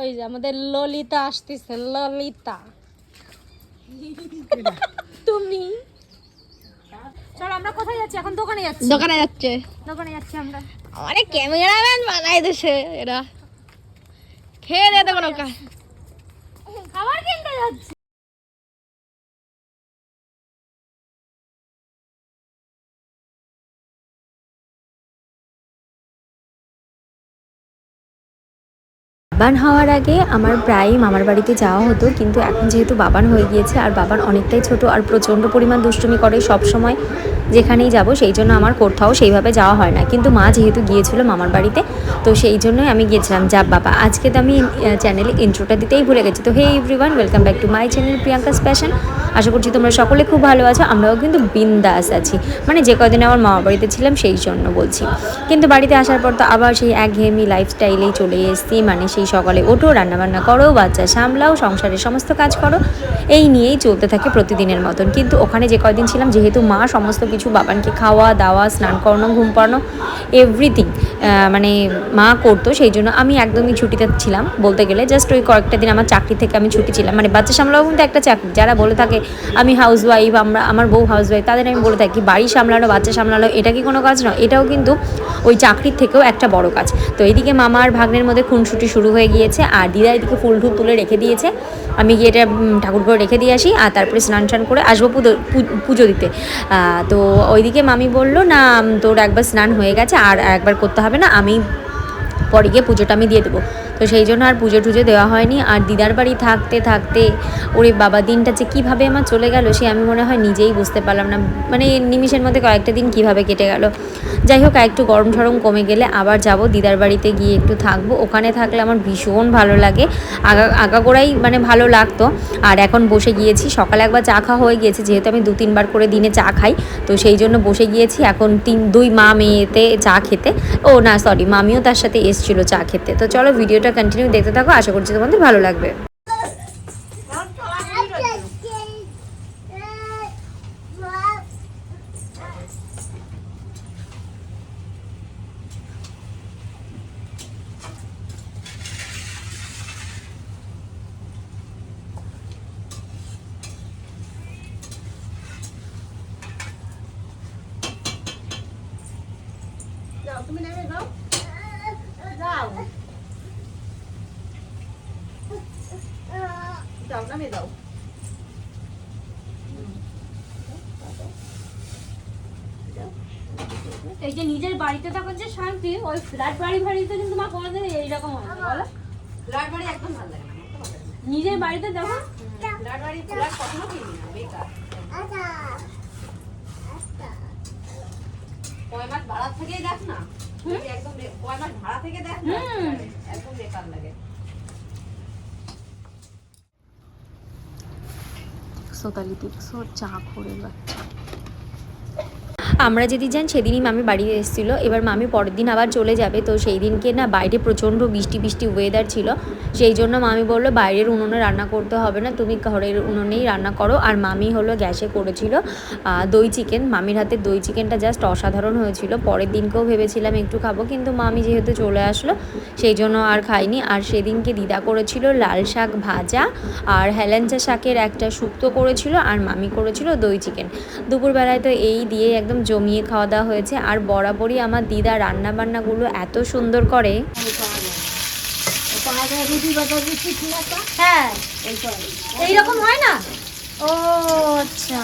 ওই যে আমাদের ললিতা আসতেছে ললিতা। তুমি? চলো আমরা কোথায় যাচ্ছি? এখন দোকানে যাচ্ছি। দোকানে যাচ্ছে। দোকানে যাচ্ছি আমরা। আরে ক্যামেরাম্যান বানাই দেশে এরা। খেয়ে দেয় কোনো খাবার কিনতে যাচ্ছি। বাবান হওয়ার আগে আমার প্রায় মামার বাড়িতে যাওয়া হতো, কিন্তু এখন যেহেতু বাবান হয়ে গিয়েছে আর বাবান অনেকটাই ছোট আর প্রচণ্ড পরিমাণ দুষ্টুমি করে সব সময় যেখানেই যাব, সেই জন্য আমার কোথাও সেইভাবে যাওয়া হয় না। কিন্তু মা যেহেতু গিয়েছিল মামার বাড়িতে, তো সেই জন্যই আমি গিয়েছিলাম। যাব বাবা, আজকে তো আমি চ্যানেলে ইন্ট্রোটা দিতেই ভুলে গেছি। তো hey everyone welcome back to my channel Priyanka's passion আশা করছি তোমরা সকলে খুব ভালো আছো, আমরাও কিন্তু বিন্দাস আছি। মানে যে কদিন আমার মামার বাড়িতে ছিলাম, সেই জন্য বলছি। কিন্তু বাড়িতে আসার পর তো আবার সেই একঘেয়েমি লাইফস্টাইলেই চলে এসেছি। মানে সেই সকালে ওঠো, রান্নাবান্না করো, বাচ্চা সামলাও, সংসারের সমস্ত কাজ করো। এই নিয়েই চলতে থাকে প্রতিদিনের মতন। কিন্তু ওখানে যে কয়দিন ছিলাম, যেহেতু মা সমস্ত কিছু বাবানকে খাওয়া, দাওয়া, স্নান করানো, ঘুম পাড়ানো এভরিথিং মানে মা করতো সেই জন্য আমি একদমই ছুটিতে ছিলাম। বলতে গেলে জাস্ট ওই কয়েকটা দিন আমার চাকরি থেকে আমি ছুটি ছিলাম। মানে বাচ্চা সামলাও কিন্তু একটা চাকরি। যারা বলে থাকে, আমি হাউস ওয়াইফ আমরা, আমার বউ হাউস ওয়াইফ তাদের আমি বলে থাকি, বাড়ি সামলানো, বাচ্চা সামলানো, এটা কি কোনো কাজ নয়? এটাও কিন্তু ওই চাকরির থেকেও একটা বড় কাজ। তো এইদিকে মামা আর ভাগ্নের মধ্যে খুনসুটি শুরু হয়ে গিয়েছে, আর দিদা এদিকে ফুল টুল তুলে রেখে দিয়েছে। আমি গিয়ে এটা ঠাকুর করে রেখে দিয়ে আসি, আর তারপরে স্নান টান করে আসব পুজো দিতে। তো ওইদিকে মামি বলল, না, তোর একবার স্নান হয়ে গেছে, আর একবার করতে হবে না, আমি পরে গিয়ে পুজোটা আমি দিয়ে দেবো। তো সেই জন্য আর পুজো টুজো দেওয়া হয়নি। আর দিদার বাড়ি থাকতে থাকতে ওরে বাবা, দিনটা যে কীভাবে আমার চলে গেল সে আমি মনে হয় নিজেই বুঝতে পারলাম না। মানে নিমিষের মধ্যে কয়েকটা দিন কীভাবে কেটে গেল। যাই হোক, একটু গরম ঠরম কমে গেলে আবার যাব। দিদার বাড়িতে গিয়ে একটু থাকব। ওখানে থাকলে আমার ভীষণ ভালো লাগে। আগা, আগাগোড়াই মানে ভালো লাগতো। আর এখন বসে গিয়েছি। সকালে একবার চা খাওয়া হয়ে গিয়েছে। যেহেতু আমি দু তিনবার করে দিনে চা খাই, তো সেই জন্য বসে গিয়েছি। এখন তিন, দুই মা মেয়েতে চা খেতে। ও না সরি মামিও তার সাথে এসছিল চা খেতে। তো চলো ভিডিওটা কন্টিনিউ দেখতে থাকো আশা করছি তোমাদের ভালো লাগবে। এই যে নিজের বাড়িতে থাকার যে শান্তি ওই ফ্ল্যাট বাড়ি বাড়িতে কিন্তু মা কোনোদিন এইরকম হয় না বলো। ফ্ল্যাট বাড়ি একদম ভালো লাগে না। নিজের বাড়িতে দেখো। ফ্ল্যাট বাড়ি ফ্ল্যাট কখনো কিনবি না বেকার। কয় মাস ভাড়া থেকেই দেখ না। একদম কয় মাস ভাড়া থেকে দেখ না একদম বেকার লাগে। সোতালি দেখছ চা করে বাচ্চা। আমরা যেদিন যান সেদিনই মামি বাড়ি এসেছিল। এবার মামি পরের দিন আবার চলে যাবে। তো সেই দিনকে না বাইরে প্রচণ্ড বৃষ্টি বৃষ্টি ওয়েদার ছিল। সেই জন্য মামি বলল, বাইরের উনুনে রান্না করতে হবে না। তুমি ঘরের উনুনেই রান্না করো। আর মামি হলো গ্যাসে করেছিল দই চিকেন। মামির হাতে দই চিকেনটা জাস্ট অসাধারণ হয়েছিল। পরের দিনকেও ভেবেছিলাম একটু খাব, কিন্তু মামি যেহেতু চলে আসলো, সেই জন্য আর খাইনি। আর সেদিনকে দিদা করেছিল লাল শাক ভাজা আর হেলেঞ্চা শাকের একটা শুক্তো করেছিল আর মামি করেছিল দই চিকেন। দুপুরবেলায় তো এই দিয়ে একদম জমিয়ে খাওয়া দাওয়া হয়েছে। আর বরাবরই আমার দিদা রান্না বান্নাগুলো এত সুন্দর করে। হ্যাঁ। এইরকম হয় না? ও আচ্ছা।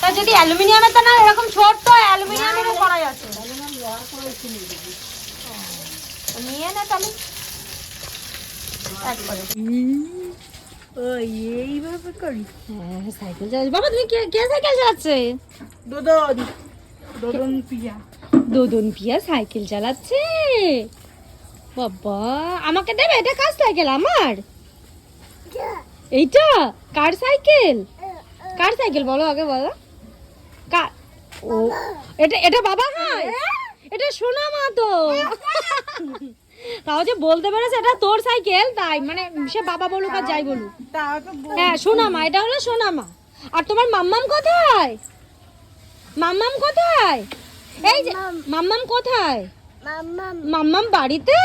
তা যদি অ্যালুমিনিয়ামের তা না এরকম ছোট অ্যালুমিনিয়ামেরও করা যাচ্ছে নিয়ে না তাহলে। হ্যাঁ সাইকেল বাবা তুমি কে কে সাইকেল চালাচ্ছে দোদন পিয়া সাইকেল চালাচ্ছে বাবা আমাকে দেবে এটা কার সাইকেল আমার এইটা কার সাইকেল কার সাইকেল বলো আগে বলো কার ও এটা এটা বাবা হয় এটা সোনা মা তো তাও যে বলতে পারে এটা তোর সাইকেল তাই। মানে সে বাবা বলুক আর যাই বলুক। হ্যাঁ সোনামা এটা হলো সোনামা। আর তোমার মাম্মাম কোথায়? মাম্মাম কোথায়? এই যে মাম্মাম। কোথায়? মাম্মাম। বাড়িতে?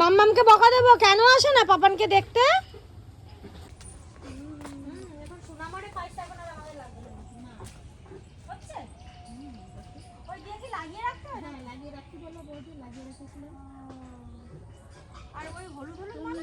মাম্মামকে বকা দেবো? কেন আসে না পাপানকে দেখতে আর ওই হলুদ হলুদ মানে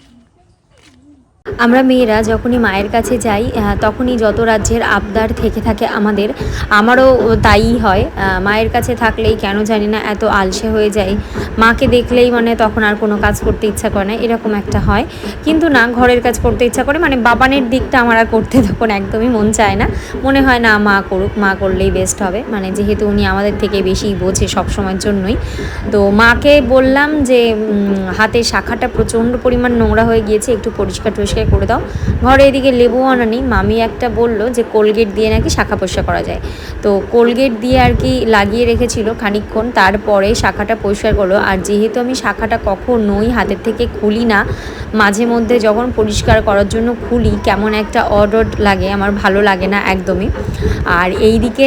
আমরা মেয়েরা যখনই মায়ের কাছে যাই তখনই যত রাজ্যের আবদার থেকে থাকে আমাদের, আমারও তাই হয়। মায়ের কাছে থাকলেই কেন জানি না এত আলসে হয়ে যায় মাকে দেখলেই মানে তখন আর কোনো কাজ করতে ইচ্ছা করে না, এরকম একটা হয়। কিন্তু না, ঘরের কাজ করতে ইচ্ছা করে মানে বাবানের দিকটা আমার আর করতে তখন একদমই মন চায় না। মনে হয় না, মা করুক, মা করলেই বেস্ট হবে। মানে যেহেতু উনি আমাদের থেকে বেশি বোঝে সব সময়ের জন্যই। তো মাকে বললাম যে হাতের শাখাটা প্রচণ্ড পরিমাণ নোংরা হয়ে গিয়েছে, একটু পরিষ্কার টরিষ্কার করে দাও। ঘরে এদিকে লেবু আনা নেই। মামি একটা বলল যে, কোলগেট দিয়ে নাকি শাখা পরিষ্কার করা যায়। তো কোলগেট দিয়ে আর কি লাগিয়ে রেখেছিল খানিকক্ষণ। তারপরে শাখাটা পরিষ্কার করল। আর যেহেতু আমি শাখাটা কখনোই হাতের থেকে খুলি না, মাঝে মধ্যে যখন পরিষ্কার করার জন্য খুলি, কেমন একটা অড লাগে, আমার ভালো লাগে না একদমই। আর এইদিকে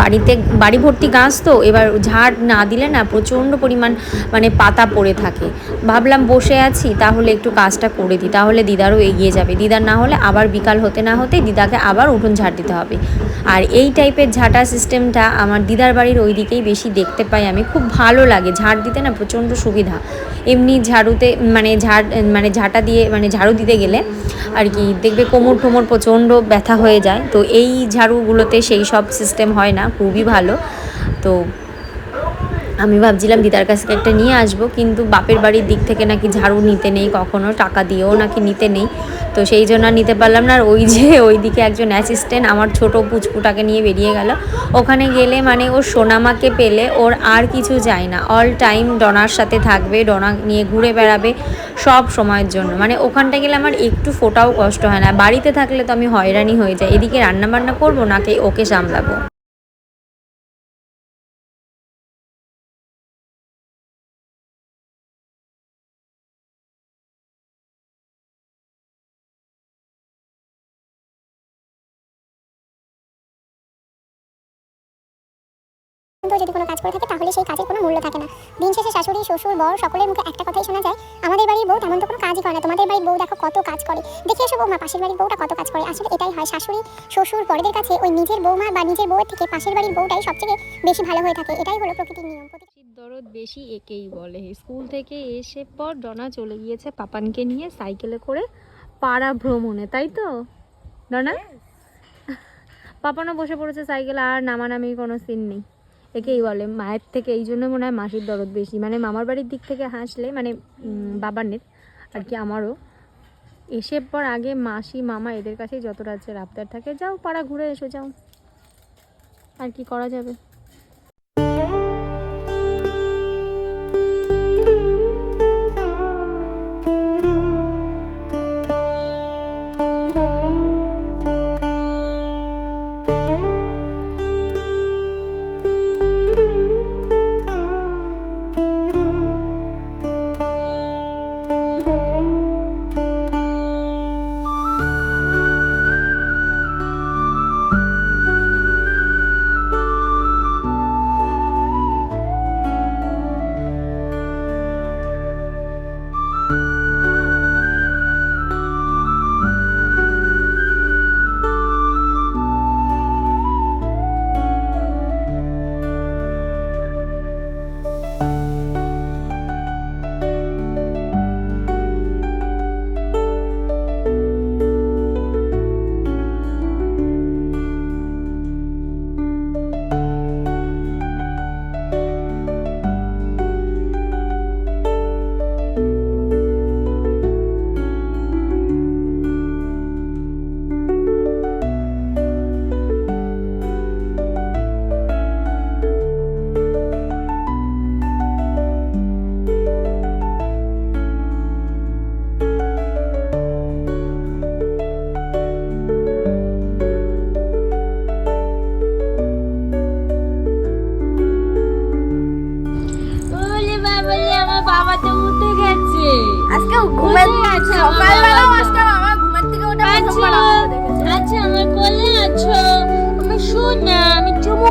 বাড়িতে বাড়ি ভর্তি গাছ তো, এবার ঝাড় না দিলে না প্রচণ্ড পরিমাণ মানে পাতা পড়ে থাকে। ভাবলাম বসে আছি, তাহলে একটু কাজটা করে দিই। তাহলে দিদারও এগিয়ে যাবে। দিদার না হলে আবার বিকাল হতে না হতে দিদাকে আবার উঠোন ঝাড় দিতে হবে। আর এই টাইপের ঝাঁটা সিস্টেমটা আমার দিদার বাড়ির ওই দিকেই বেশি দেখতে পাই আমি। খুব ভালো লাগে। ঝাড় দিতে না প্রচণ্ড সুবিধা। এমনি ঝাড়ুতে মানে ঝাড় মানে ঝাঁটা দিয়ে মানে ঝাড়ু দিতে গেলে আর কি দেখবে কোমর টোমর প্রচণ্ড ব্যথা হয়ে যায়। তো এই ঝাড়ুগুলোতে সেই সব সিস্টেম হয় না। খুবই ভালো। তো আমি ভাবছিলাম দিদার কাছ থেকে একটা নিয়ে আসব, কিন্তু বাপের বাড়ির দিক থেকে নাকি ঝাড়ু নিতে নেই কখনো, টাকা দিয়েও নাকি নিতে নেই। তো সেই জন্য আর নিতে পারলাম না। আর ওই যে, ওইদিকে একজন অ্যাসিস্ট্যান্ট আমার ছোট পুচকুটাকে নিয়ে বেরিয়ে গেল। ওখানে গেলে মানে ওর সোনামাকে পেলে ওর আর কিছু যায় না। অল টাইম ডনার সাথে থাকবে, ডনা নিয়ে ঘুরে বেড়াবে সব সময়ের জন্য। মানে ওখানটা গেলে আমার একটু ফোটাও কষ্ট হয় না। বাড়িতে থাকলে তো আমি হয়রানি হয়ে যাই। এদিকে রান্না বান্না করব নাকি ওকে সামলাবো? কিন্তু যদি কোনো কাজ করে থাকে তাহলে সেই কাজের কোনো মূল্য থাকে না। দিন শেষে শাশুড়ি শ্বশুর বর সকলের মুখে একটা কথাই শোনা যায় আমাদের বাড়ির বউ তেমন তো কোনো কাজই করে না। তোমাদের বাড়ির বউ দেখো কত কাজ করে। দেখে এসো বৌমা পাশের বাড়ির বউটা কত কাজ করে। আসলে এটাই হয় শাশুড়ি শ্বশুর বড়দের কাছে ওই নিজের বৌমা বা নিজের বউয়ের থেকে পাশের বাড়ির বউটাই সবথেকে বেশি ভালো হয়ে থাকে। এটাই হলো প্রকৃতির নিয়ম। বেশি দরদ বেশি একেই বলে। স্কুল থেকে এসে পর ডনা চলে গিয়েছে পাপানকে নিয়ে সাইকেলে করে পাড়া ভ্রমণে তাই তো? ডনা? পাপানও বসে পড়েছে সাইকেলে আর নামানামি কোনো সিন নেই। একেই বলে, মায়ের থেকে এই জন্য মনে হয় মাসির দরদ বেশি। মানে মামার বাড়ির দিক থেকে হাসলে মানে বাবার নেত আর কি আমারও, এসে পর আগে মাসি, মামা এদের কাছেই যত রাজ্যের আবদার থাকে, যাও পাড়া ঘুরে এসো, যাও। আর কি করা যাবে?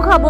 খাব।